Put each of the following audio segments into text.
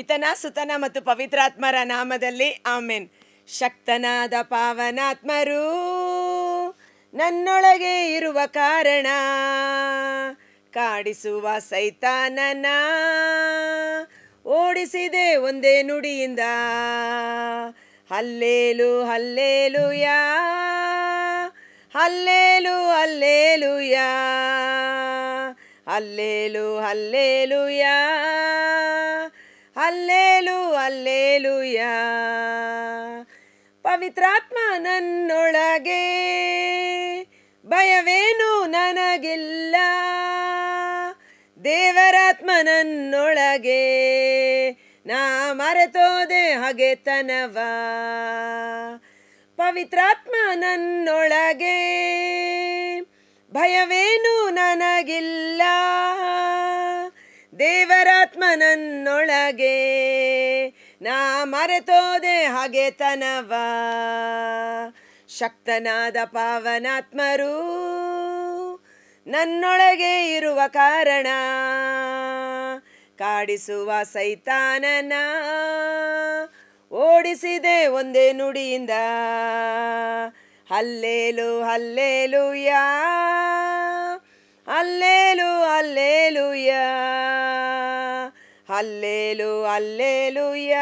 ಪಿತನ, ಸುತನ ಮತ್ತು ಪವಿತ್ರಾತ್ಮರ ನಾಮದಲ್ಲಿ ಆಮೇನ್. ಶಕ್ತನಾದ ಪಾವನಾತ್ಮರು, ನನ್ನೊಳಗೆ ಇರುವ ಕಾರಣ, ಕಾಡಿಸುವ ಸೈತಾನನ, ಓಡಿಸಿದೆ ಒಂದೇ ನುಡಿಯಿಂದ. ಹಲ್ಲೇಲು, ಹಲ್ಲೇಲುಯಾ ಹಲ್ಲೇಲು ಹಲ್ಲೇಲುಯಾ ಹಲ್ಲೇಲು, ಹಲ್ಲೇಲುಯಾ. ಹಲ್ಲೇಲು ಅಲ್ಲೇಲುಯ ಪವಿತ್ರಾತ್ಮ ನನ್ನೊಳಗೆ, ಭಯವೇನು ನನಗಿಲ್ಲ. ದೇವರಾತ್ಮ ನನ್ನೊಳಗೆ, ನಾ ಮರೆತೋದೆ ಹಗೆತನವ. ಪವಿತ್ರಾತ್ಮ ನನ್ನೊಳಗೆ, ಭಯವೇನು ನನಗಿಲ್ಲ. ದೇವರಾತ್ಮ ನನ್ನೊಳಗೆ ನಾ ಮರೆತೋದೆ ಹಾಗೆ ತನವ. ಶಕ್ತನಾದ ಪಾವನಾತ್ಮರು ನನ್ನೊಳಗೆ ಇರುವ ಕಾರಣ. ಕಾಡಿಸುವ ಸೈತಾನನ ಓಡಿಸಿದೆ ಒಂದೇ ನುಡಿಯಿಂದ. ಹಲ್ಲೇಲು ಹಲ್ಲೇಲುಯಾ ಹಲ್ಲೇಲು ಅಲ್ಲೇಲುಯ ಅಲ್ಲೇಲು ಅಲ್ಲೇಲುಯ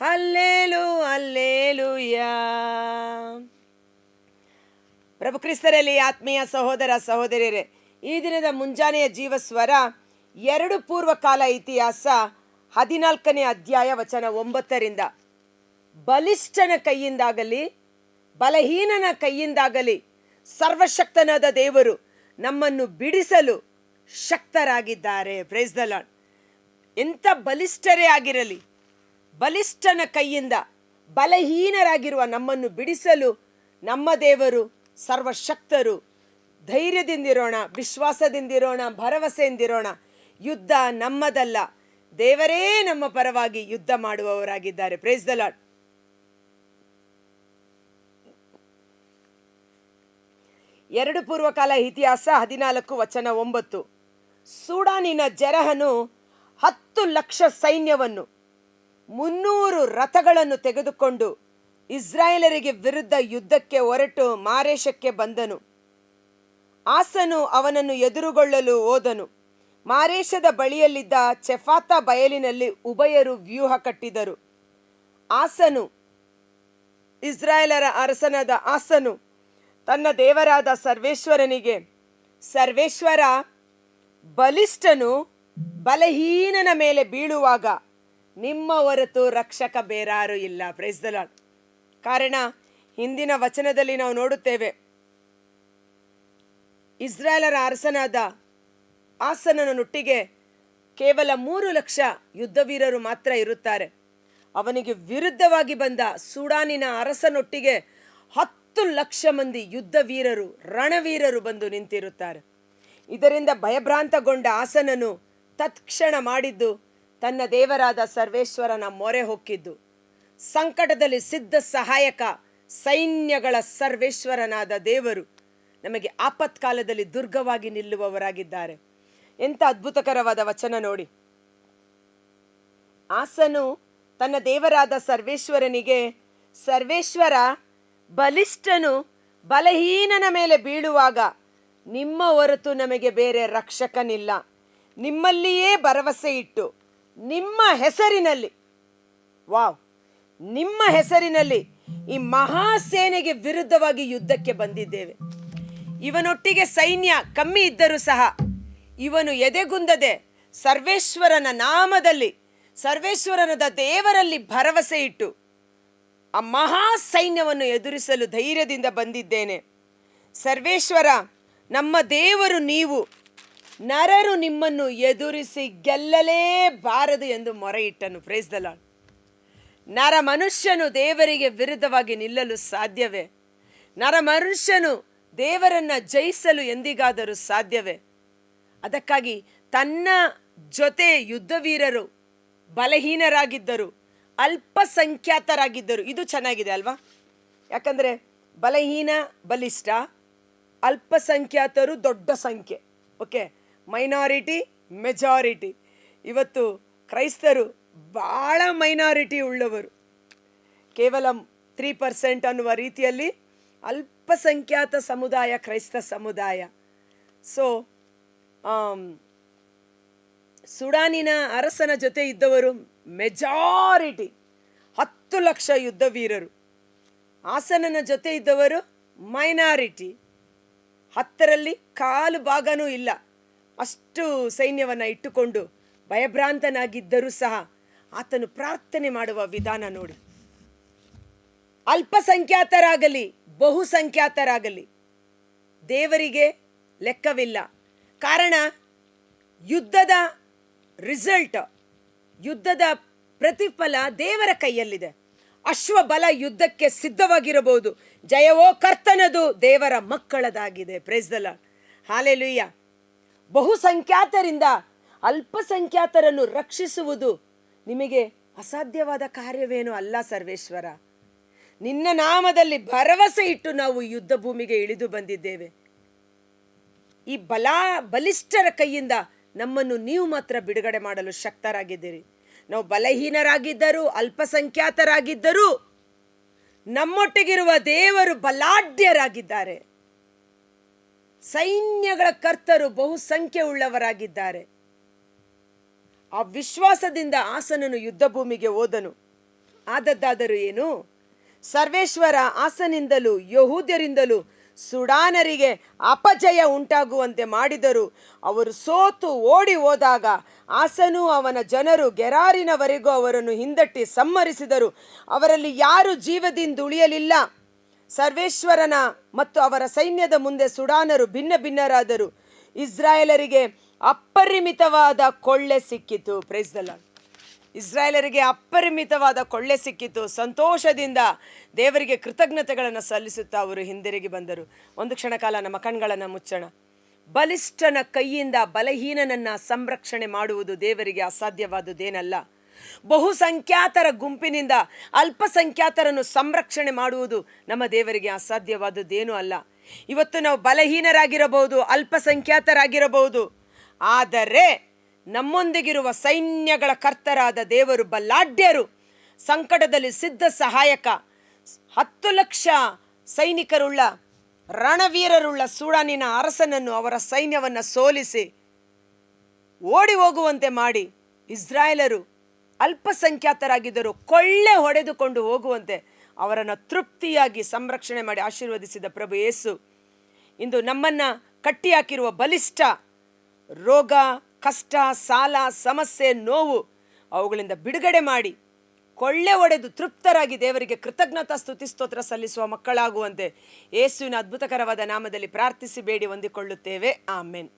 ಅಲ್ಲೇಲು ಅಲ್ಲೇಲುಯ ಪ್ರಭು ಕ್ರಿಸ್ತರಲ್ಲಿ ಆತ್ಮೀಯ ಸಹೋದರ, ಸಹೋದರಿಯರೇ, ಈ ದಿನದ ಮುಂಜಾನೆಯ ಜೀವಸ್ವರ ಎರಡು ಪೂರ್ವಕಾಲ ಇತಿಹಾಸ ಹದಿನಾಲ್ಕನೇ ಅಧ್ಯಾಯ ವಚನ ಒಂಬತ್ತರಿಂದ. ಬಲಿಷ್ಠನ ಕೈಯಿಂದಾಗಲಿ, ಬಲಹೀನನ ಕೈಯಿಂದಾಗಲಿ ಸರ್ವಶಕ್ತನಾದ ದೇವರು ನಮ್ಮನ್ನು ಬಿಡಿಸಲು ಶಕ್ತರಾಗಿದ್ದಾರೆ. ಪ್ರೇಸ್ ದ ಲಾರ್ಡ್ ಎಂಥ ಬಲಿಷ್ಠರೇ ಆಗಿರಲಿ. ಬಲಿಷ್ಠನ ಕೈಯಿಂದ ಬಲಹೀನರಾಗಿರುವ ನಮ್ಮನ್ನು ಬಿಡಿಸಲು ನಮ್ಮ ದೇವರು ಸರ್ವಶಕ್ತರು. ಧೈರ್ಯದಿಂದಿರೋಣ, ವಿಶ್ವಾಸದಿಂದಿರೋಣ, ಭರವಸೆಯಿಂದಿರೋಣ. ಯುದ್ಧ ನಮ್ಮದಲ್ಲ. ದೇವರೇ ನಮ್ಮ ಪರವಾಗಿ ಯುದ್ಧ ಮಾಡುವವರಾಗಿದ್ದಾರೆ. ಪ್ರೇಸ್ ದ ಲಾರ್ಡ್ ಎರಡು ಪೂರ್ವಕಾಲ ಇತಿಹಾಸ ಹದಿನಾಲ್ಕು ವಚನ ಒಂಬತ್ತು. ಸೂಡಾನಿನ ಜರಹನು ಹತ್ತು ಲಕ್ಷ ಸೈನ್ಯವನ್ನು, ಮುನ್ನೂರು ರಥಗಳನ್ನು ತೆಗೆದುಕೊಂಡು ಇಸ್ರಾಯೇಲರಿಗೆ ವಿರುದ್ಧ ಯುದ್ಧಕ್ಕೆ ಹೊರಟು ಮಾರೇಶಕ್ಕೆ ಬಂದನು. ಆಸನು ಅವನನ್ನು ಎದುರುಗೊಳ್ಳಲು ಹೋದನು. ಮಾರೇಶದ ಬಳಿಯಲ್ಲಿದ್ದ ಚೆಫಾತ ಬಯಲಿನಲ್ಲಿ ಉಭಯರು ವ್ಯೂಹ ಕಟ್ಟಿದರು. ಆಸನು, ಇಸ್ರಾಯೇಲರ ಅರಸನಾದ ಆಸನು ತನ್ನ ದೇವರಾದ ಸರ್ವೇಶ್ವರನಿಗೆ, ಸರ್ವೇಶ್ವರ ಬಲಿಷ್ಠನು ಬಲಹೀನನ ಮೇಲೆ ಬೀಳುವಾಗ ನಿಮ್ಮ ಹೊರತು ರಕ್ಷಕ ಬೇರಾರು ಇಲ್ಲ. ಪ್ರೈಸ್ ದ ಲಾರ್ಡ್ ಕಾರಣ, ಹಿಂದಿನ ವಚನದಲ್ಲಿ ನಾವು ನೋಡುತ್ತೇವೆ, ಇಸ್ರಾಯೇಲರ ಅರಸನಾದ ಆಸನನೊಟ್ಟಿಗೆ ಕೇವಲ ಮೂರು ಲಕ್ಷ ಯುದ್ಧವೀರರು ಮಾತ್ರ ಇರುತ್ತಾರೆ. ಅವನಿಗೆ ವಿರುದ್ಧವಾಗಿ ಬಂದ ಸೂಡಾನಿನ ಅರಸನೊಟ್ಟಿಗೆ ಹತ್ತು ಲಕ್ಷ ಮಂದಿ ಯುದ್ಧ ವೀರರು, ರಣವೀರರು ಬಂದು ನಿಂತಿರುತ್ತಾರೆ. ಇದರಿಂದ ಭಯಭ್ರಾಂತಗೊಂಡ ಆಸನನು ತತ್ಕ್ಷಣ ಮಾಡಿದ್ದು ತನ್ನ ದೇವರಾದ ಸರ್ವೇಶ್ವರನ ಮೊರೆ ಹೊಕ್ಕಿದ್ದು. ಸಂಕಟದಲ್ಲಿ ಸಿದ್ಧ ಸಹಾಯಕ ಸೈನ್ಯಗಳ ಸರ್ವೇಶ್ವರನಾದ ದೇವರು ನಮಗೆ ಆಪತ್ಕಾಲದಲ್ಲಿ ದುರ್ಗವಾಗಿ ನಿಲ್ಲುವವರಾಗಿದ್ದಾರೆ. ಎಂಥ ಅದ್ಭುತಕರವಾದ ವಚನ ನೋಡಿ. ಆಸನು ತನ್ನ ದೇವರಾದ ಸರ್ವೇಶ್ವರನಿಗೆ, ಸರ್ವೇಶ್ವರ ಬಲಿಷ್ಠನು ಬಲಹೀನನ ಮೇಲೆ ಬೀಳುವಾಗ ನಿಮ್ಮ ಹೊರತು ನಮಗೆ ಬೇರೆ ರಕ್ಷಕನಿಲ್ಲ. ನಿಮ್ಮಲ್ಲಿಯೇ ಭರವಸೆ ಇಟ್ಟು ನಿಮ್ಮ ಹೆಸರಿನಲ್ಲಿ, ವಾವ್, ನಿಮ್ಮ ಹೆಸರಿನಲ್ಲಿ ಈ ಮಹಾಸೇನೆಗೆ ವಿರುದ್ಧವಾಗಿ ಯುದ್ಧಕ್ಕೆ ಬಂದಿದ್ದೇವೆ. ಇವನೊಟ್ಟಿಗೆ ಸೈನ್ಯ ಕಮ್ಮಿ ಇದ್ದರೂ ಸಹ ಇವನು ಎದೆಗುಂದದೆ ಸರ್ವೇಶ್ವರನ ನಾಮದಲ್ಲಿ, ಸರ್ವೇಶ್ವರನದ ದೇವರಲ್ಲಿ ಭರವಸೆ ಇಟ್ಟು ಆ ಮಹಾ ಸೈನ್ಯವನ್ನು ಎದುರಿಸಲು ಧೈರ್ಯದಿಂದ ಬಂದಿದ್ದೇನೆ. ಸರ್ವೇಶ್ವರ, ನಮ್ಮ ದೇವರು ನೀವು, ನರರು ನಿಮ್ಮನ್ನು ಎದುರಿಸಿ ಗೆಲ್ಲಲೇಬಾರದು ಎಂದು ಮೊರೆ ಇಟ್ಟನು ಪ್ರೇಸ್ ದ ಲಾರ್ಡ್ ನರ ಮನುಷ್ಯನು ದೇವರಿಗೆ ವಿರುದ್ಧವಾಗಿ ನಿಲ್ಲಲು ಸಾಧ್ಯವೇ? ನರ ಮನುಷ್ಯನು ದೇವರನ್ನು ಜಯಿಸಲು ಎಂದಿಗಾದರೂ ಸಾಧ್ಯವೇ? ಅದಕ್ಕಾಗಿ ತನ್ನ ಜೊತೆ ಯುದ್ಧವೀರರು ಬಲಹೀನರಾಗಿದ್ದರು. ಅಲ್ಪಸಂಖ್ಯಾತರಾಗಿದ್ದರು. ಇದು ಚೆನ್ನಾಗಿದೆ ಅಲ್ವಾ? ಯಾಕಂದರೆ ಬಲಹೀನ, ಬಲಿಷ್ಠ, ಅಲ್ಪಸಂಖ್ಯಾತರು ದೊಡ್ಡ ಸಂಖ್ಯೆ. ಓಕೆ ಮೈನಾರಿಟಿ ಮೆಜಾರಿಟಿ ಇವತ್ತು ಕ್ರೈಸ್ತರು ಭಾಳ ಮೈನಾರಿಟಿ ಉಳ್ಳವರು. ಕೇವಲ ತ್ರೀ ಪರ್ಸೆಂಟ್ ಅನ್ನುವ ರೀತಿಯಲ್ಲಿ ಅಲ್ಪಸಂಖ್ಯಾತ ಸಮುದಾಯ ಕ್ರೈಸ್ತ ಸಮುದಾಯ. ಸೊ ಸುಡಾನಿನ ಅರಸನ ಜೊತೆ ಇದ್ದವರು ಮೆಜಾರಿಟಿ ಹತ್ತು ಲಕ್ಷ ಯುದ್ಧ ವೀರರು. ಹಾಸನನ ಜೊತೆ ಇದ್ದವರು ಮೈನಾರಿಟಿ ಹತ್ತರಲ್ಲಿ ಕಾಲು ಭಾಗನೂ ಇಲ್ಲ. ಅಷ್ಟು ಸೈನ್ಯವನ್ನು ಇಟ್ಟುಕೊಂಡು ಭಯಭ್ರಾಂತನಾಗಿದ್ದರೂ ಸಹ ಆತನು ಪ್ರಾರ್ಥನೆ ಮಾಡುವ ವಿಧಾನ ನೋಡಿ. ಅಲ್ಪಸಂಖ್ಯಾತರಾಗಲಿ, ಬಹುಸಂಖ್ಯಾತರಾಗಲಿ, ದೇವರಿಗೆ ಲೆಕ್ಕವಿಲ್ಲ. ಕಾರಣ, ಯುದ್ಧದ ರಿಸಲ್ಟ್ ಯುದ್ಧದ ಪ್ರತಿಫಲ ದೇವರ ಕೈಯಲ್ಲಿದೆ. ಅಶ್ವಬಲ ಯುದ್ಧಕ್ಕೆ ಸಿದ್ಧವಾಗಿರಬಹುದು. ಜಯವೋ ಕರ್ತನದು ದೇವರ ಮಕ್ಕಳದಾಗಿದೆ. ಪ್ರೇಸ್ದಲ ಹಾಲೆಲುಯ್ಯ ಬಹುಸಂಖ್ಯಾತರಿಂದ ಅಲ್ಪಸಂಖ್ಯಾತರನ್ನು ರಕ್ಷಿಸುವುದು ನಿಮಗೆ ಅಸಾಧ್ಯವಾದ ಕಾರ್ಯವೇನೂ ಅಲ್ಲ ಸರ್ವೇಶ್ವರ? ನಿನ್ನ ನಾಮದಲ್ಲಿ ಭರವಸೆ ಇಟ್ಟು ನಾವು ಯುದ್ಧ ಭೂಮಿಗೆ ಇಳಿದು ಬಂದಿದ್ದೇವೆ. ಈ ಬಲ ಬಲಿಷ್ಠರ ಕೈಯಿಂದ ನಮ್ಮನ್ನು ನೀವು ಮಾತ್ರ ಬಿಡುಗಡೆ ಮಾಡಲು ಶಕ್ತರಾಗಿದ್ದೀರಿ. ನಾವು ಬಲಹೀನರಾಗಿದ್ದರೂ, ಅಲ್ಪಸಂಖ್ಯಾತರಾಗಿದ್ದರೂ, ನಮ್ಮೊಟ್ಟಿಗಿರುವ ದೇವರು ಬಲಾಢ್ಯರಾಗಿದ್ದಾರೆ. ಸೈನ್ಯಗಳ ಕರ್ತರು ಬಹುಸಂಖ್ಯೆ ಉಳ್ಳವರಾಗಿದ್ದಾರೆ ಆ ವಿಶ್ವಾಸದಿಂದ ಆಸನನು ಯುದ್ಧ ಭೂಮಿಗೆ ಓದನು ಆದದ್ದಾದರೂ ಏನು? ಸರ್ವೇಶ್ವರ ಆಸನಿಂದಲೂ, ಯಹೂದ್ಯರಿಂದಲೂ ಸುಡಾನರಿಗೆ ಅಪಜಯ ಉಂಟಾಗುವಂತೆ ಮಾಡಿದರು. ಅವರು ಸೋತು ಓಡಿ ಹೋದಾಗ ಆಸನು ಅವನ ಜನರು ಗೆರಾರಿನವರೆಗೂ ಅವರನ್ನು ಹಿಂದಟ್ಟಿ ಸಮ್ಮರಿಸಿದರು ಅವರಲ್ಲಿ ಯಾರು ಜೀವದಿಂದ ಉಳಿಯಲಿಲ್ಲ ಸರ್ವೇಶ್ವರನ ಮತ್ತು ಅವರ ಸೈನ್ಯದ ಮುಂದೆ ಸುಡಾನರು ಭಿನ್ನ ಭಿನ್ನರಾದರು. ಇಸ್ರಾಯೇಲರಿಗೆ ಅಪರಿಮಿತವಾದ ಕೊಳ್ಳೆ ಸಿಕ್ಕಿತು. ಪ್ರೈಸ್ದಲ್ಲ ಇಸ್ರಾಯೇಲರಿಗೆ ಅಪರಿಮಿತವಾದ ಕೊಳ್ಳೆ ಸಿಕ್ಕಿತು ಸಂತೋಷದಿಂದ ದೇವರಿಗೆ ಕೃತಜ್ಞತೆಗಳನ್ನು ಸಲ್ಲಿಸುತ್ತಾ ಅವರು ಹಿಂದಿರುಗಿ ಬಂದರು. ಒಂದು ಕ್ಷಣ ಕಾಲ ನಮ್ಮ ಕಣ್ಗಳನ್ನು ಮುಚ್ಚೋಣ. ಬಲಿಷ್ಠನ ಕೈಯಿಂದ ಬಲಹೀನನನ್ನು ಸಂರಕ್ಷಣೆ ಮಾಡುವುದು ದೇವರಿಗೆ ಅಸಾಧ್ಯವಾದುದೇನಲ್ಲ ಬಹುಸಂಖ್ಯಾತರ ಗುಂಪಿನಿಂದ ಅಲ್ಪಸಂಖ್ಯಾತರನ್ನು ಸಂರಕ್ಷಣೆ ಮಾಡುವುದು ನಮ್ಮ ದೇವರಿಗೆ ಅಸಾಧ್ಯವಾದುದೇನೂ ಅಲ್ಲ. ಇವತ್ತು ನಾವು ಬಲಹೀನರಾಗಿರಬಹುದು, ಅಲ್ಪಸಂಖ್ಯಾತರಾಗಿರಬಹುದು. ಆದರೆ ನಮ್ಮೊಂದಿಗಿರುವ ಸೈನ್ಯಗಳ ಕರ್ತರಾದ ದೇವರು ಬಲ್ಲಾಢ್ಯರು. ಸಂಕಟದಲ್ಲಿ ಸಿದ್ಧ ಸಹಾಯಕ, ಹತ್ತು ಲಕ್ಷ ಸೈನಿಕರುಳ್ಳ, ರಣವೀರರುಳ್ಳ ಸೂಡಾನಿನ ಅರಸನನ್ನು ಅವರ ಸೈನ್ಯವನ್ನು ಸೋಲಿಸಿ, ಓಡಿ ಹೋಗುವಂತೆ ಮಾಡಿ ಇಸ್ರಾಯೇಲರು ಅಲ್ಪಸಂಖ್ಯಾತರಾಗಿದ್ದರು ಕೊಳ್ಳೆ ಹೊಡೆದುಕೊಂಡು ಹೋಗುವಂತೆ ಅವರನ್ನು ತೃಪ್ತಿಯಾಗಿ ಸಂರಕ್ಷಣೆ ಮಾಡಿ ಆಶೀರ್ವದಿಸಿದ ಪ್ರಭು ಯೇಸು. ಇಂದು ನಮ್ಮನ್ನು ಕಟ್ಟಿಹಾಕಿರುವ ಬಲಿಷ್ಠ ರೋಗ ಕಷ್ಟ, ಸಾಲ, ಸಮಸ್ಯೆ, ನೋವು ಅವುಗಳಿಂದ ಬಿಡುಗಡೆ ಮಾಡಿ ಕೊಳ್ಳೆ ಒಡೆದು ತೃಪ್ತರಾಗಿ ದೇವರಿಗೆ ಕೃತಜ್ಞತಾ ಸ್ತುತಿ ಸ್ತೋತ್ರ ಸಲ್ಲಿಸುವ ಮಕ್ಕಳಾಗುವಂತೆ ಯೇಸುವಿನ ಅದ್ಭುತಕರವಾದ ನಾಮದಲ್ಲಿ ಪ್ರಾರ್ಥಿಸಿ ಬೇಡಿ ಹೊಂದಿಕೊಳ್ಳುತ್ತೇವೆ. ಆಮೇನ್.